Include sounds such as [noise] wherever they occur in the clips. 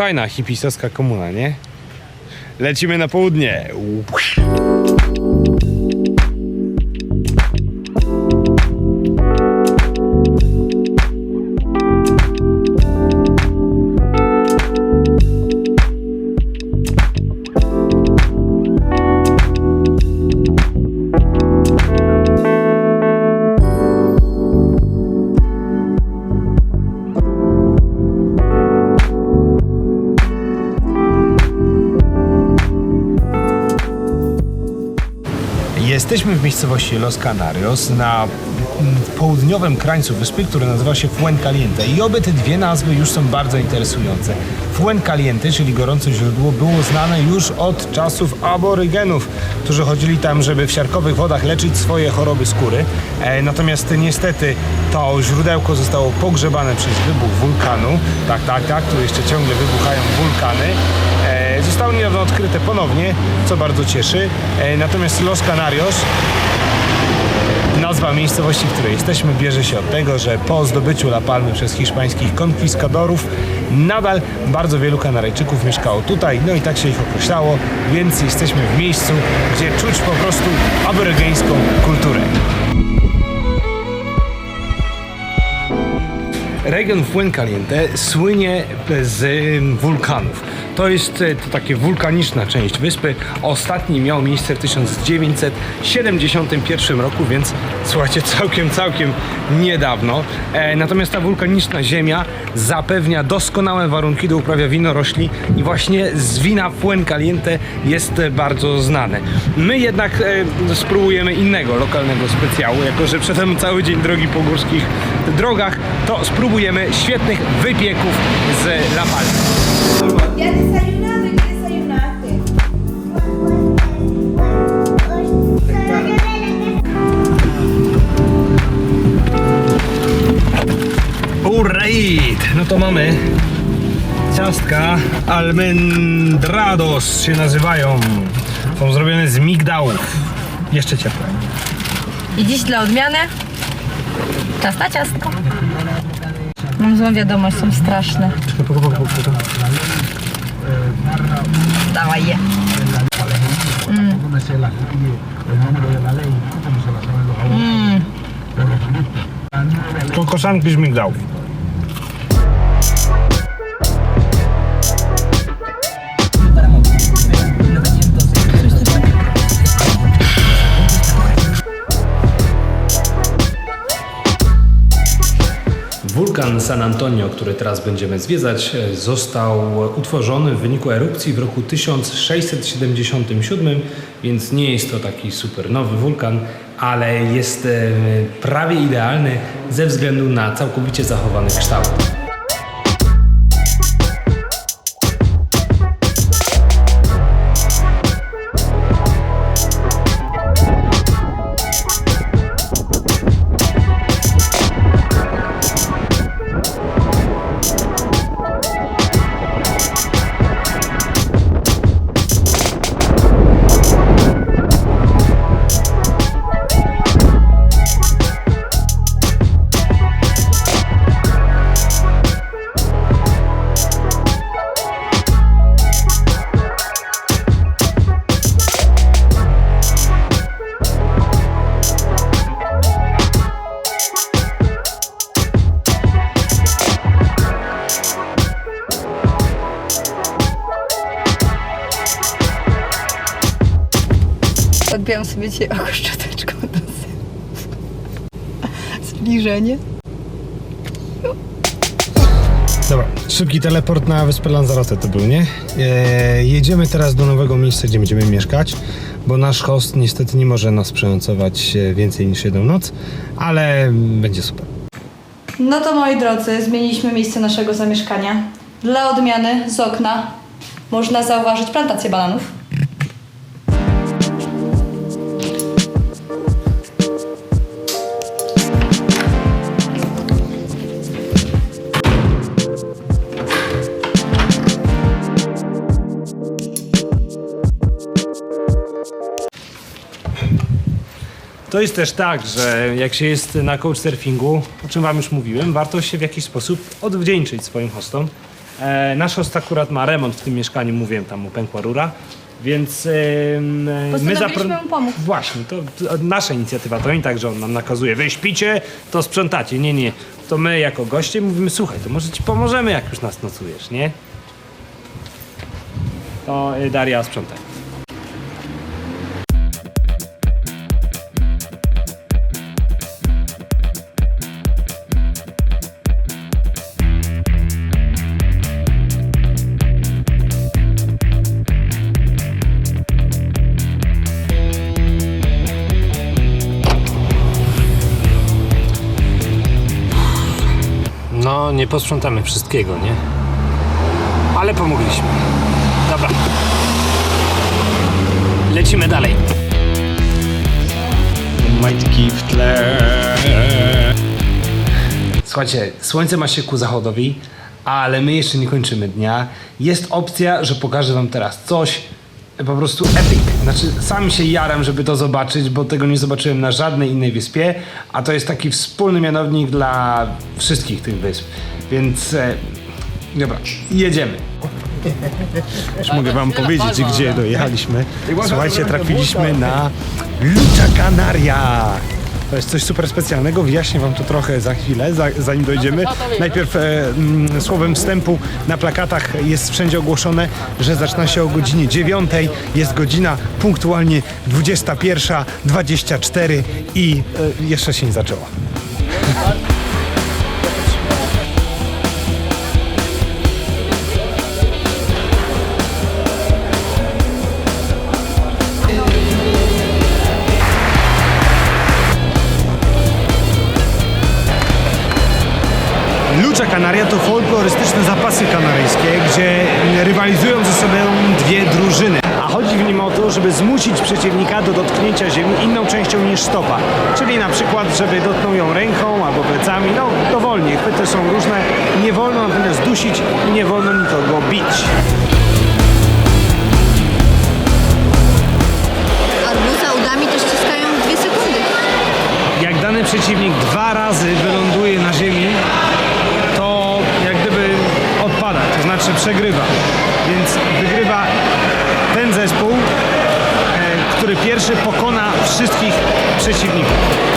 Fajna hipisowska komuna, nie? Lecimy na południe. Jesteśmy w miejscowości Los Canarios na mm, południowym krańcu wyspy, który nazywa się Fuencaliente i obie te dwie nazwy już są bardzo interesujące. Fuencaliente, czyli gorące źródło, było znane już od czasów aborygenów, którzy chodzili tam, żeby w siarkowych wodach leczyć swoje choroby skóry. E, natomiast niestety to źródełko zostało pogrzebane przez wybuch wulkanu. Tak, tak, tak, tu jeszcze ciągle wybuchają wulkany. E, Zostało niedawno odkryte ponownie, co bardzo cieszy. E, Natomiast Los Canarios, nazwa miejscowości, w której jesteśmy, bierze się od tego, że po zdobyciu La Palmy przez hiszpańskich konkwistadorów nadal bardzo wielu Kanaryjczyków mieszkało tutaj, no i tak się ich określało, więc jesteśmy w miejscu, gdzie czuć po prostu aborygeńską kulturę. Region Fuencaliente słynie z wulkanów. To jest e, to takie wulkaniczna część wyspy. Ostatni miał miejsce w 1971 roku, więc słuchajcie, całkiem, całkiem niedawno. E, natomiast ta wulkaniczna ziemia zapewnia doskonałe warunki do uprawy winorośli i właśnie z wina Fuencaliente jest e, bardzo znane. My jednak spróbujemy innego lokalnego specjału, jako że przedtem cały dzień drogi po górskich drogach, to spróbujemy świetnych wypieków z La Palma. Alright, no to mamy ciastka almendrados się nazywają. Są zrobione z migdałów. Jeszcze ciepłe. I dziś dla odmiany czas na ciastko. Mam złą wiadomość, są straszne. Dawaj je. To koszanki z migdałów. Wulkan San Antonio, który teraz będziemy zwiedzać, e, został utworzony w wyniku erupcji w roku 1677, więc nie jest to taki super nowy wulkan, ale jest e, prawie idealny ze względu na całkowicie zachowany kształt. Sobie dzisiaj oko szczoteczką do zębów. Zbliżenie. Dobra, szybki teleport na wyspę Lanzarote to był, nie? E, jedziemy teraz do nowego miejsca, gdzie będziemy mieszkać, bo nasz host niestety nie może nas przenocować e, więcej niż jedną noc, ale będzie super. No to moi drodzy, zmieniliśmy miejsce naszego zamieszkania. Dla odmiany z okna można zauważyć plantację bananów. To jest też tak, że jak się jest na couchsurfingu, o czym wam już mówiłem, warto się w jakiś sposób odwdzięczyć swoim hostom. E, nasz host akurat ma remont w tym mieszkaniu, mówiłem, tam mu pękła rura. Więc e, my Postanowiliśmy mu pomóc. Właśnie, to, to nasza inicjatywa, to nie tak, że on nam nakazuje, wy śpicie, to sprzątacie. Nie, nie. To my jako goście mówimy, słuchaj, to może ci pomożemy, jak już nas nocujesz, nie? To y, Daria sprzątaj. Posprzątamy wszystkiego, nie? Ale pomogliśmy. Dobra. Lecimy dalej. Majtki w tle. Słuchajcie, słońce ma się ku zachodowi, ale my jeszcze nie kończymy dnia. Jest opcja, że pokażę wam teraz coś po prostu epic. Znaczy, sam się jaram, żeby to zobaczyć, bo tego nie zobaczyłem na żadnej innej wyspie, a to jest taki wspólny mianownik dla wszystkich tych wysp. Więc, e, dobra, jedziemy. Już mogę wam powiedzieć, gdzie dojechaliśmy. Słuchajcie, trafiliśmy na Lucha Canaria. To jest coś super specjalnego, wyjaśnię wam to trochę za chwilę, za, zanim dojdziemy. Najpierw e, mm, słowem wstępu na plakatach jest wszędzie ogłoszone, że zaczyna się o godzinie 9, jest godzina punktualnie 21.24 i e, jeszcze się nie zaczęła. Lucha Canaria to folklorystyczne zapasy kanaryjskie, gdzie rywalizują ze sobą dwie drużyny. A chodzi w nim o to, żeby zmusić przeciwnika do dotknięcia ziemi inną częścią niż stopa. Czyli na przykład, żeby dotknął ją ręką albo plecami, no dowolnie. Chwyty są różne. Nie wolno natomiast dusić i nie wolno nikogo bić. Arbuza udami też ściskają dwie sekundy. Jak dany przeciwnik dwa razy wyląduje na ziemi, to jak gdyby znaczy przegrywa. Więc wygrywa ten zespół, e, który pierwszy pokona wszystkich przeciwników.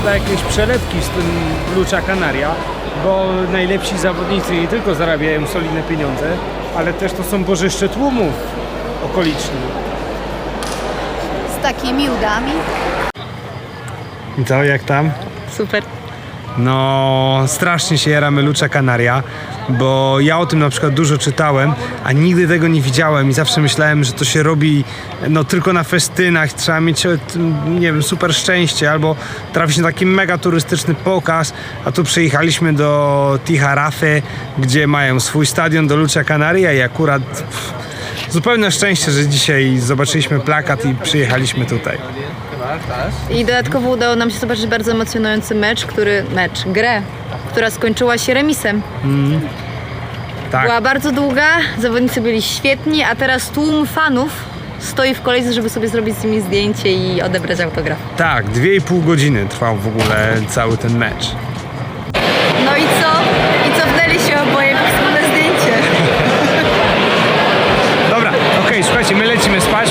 Tutaj jakieś przelewki z tym Lucza Canaria, bo najlepsi zawodnicy nie tylko zarabiają solidne pieniądze, ale też to są bożyszcze tłumów okolicznych. Z takimi udami. I co, jak tam? Super. No, strasznie się jaramy Lucza Canaria, bo ja o tym na przykład dużo czytałem, a nigdy tego nie widziałem i zawsze myślałem, że to się robi no tylko na festynach, trzeba mieć, e, nie wiem, super szczęście, albo trafi się na taki mega turystyczny pokaz, a tu przyjechaliśmy do Tijarafy, gdzie mają swój stadion do Lucza Canaria i akurat pff, zupełne szczęście, że dzisiaj zobaczyliśmy plakat i przyjechaliśmy tutaj. I dodatkowo udało nam się zobaczyć bardzo emocjonujący mecz, który, mecz, grę, która skończyła się remisem. Tak. Była bardzo długa, zawodnicy byli świetni, a teraz tłum fanów stoi w kolejce, żeby sobie zrobić z nimi zdjęcie i odebrać autograf. Tak, dwie i pół godziny trwał w ogóle cały ten mecz. No i co? I cofnęli się oboje w wspólne zdjęcie. [laughs] Dobra, okej, słuchajcie, my lecimy spać,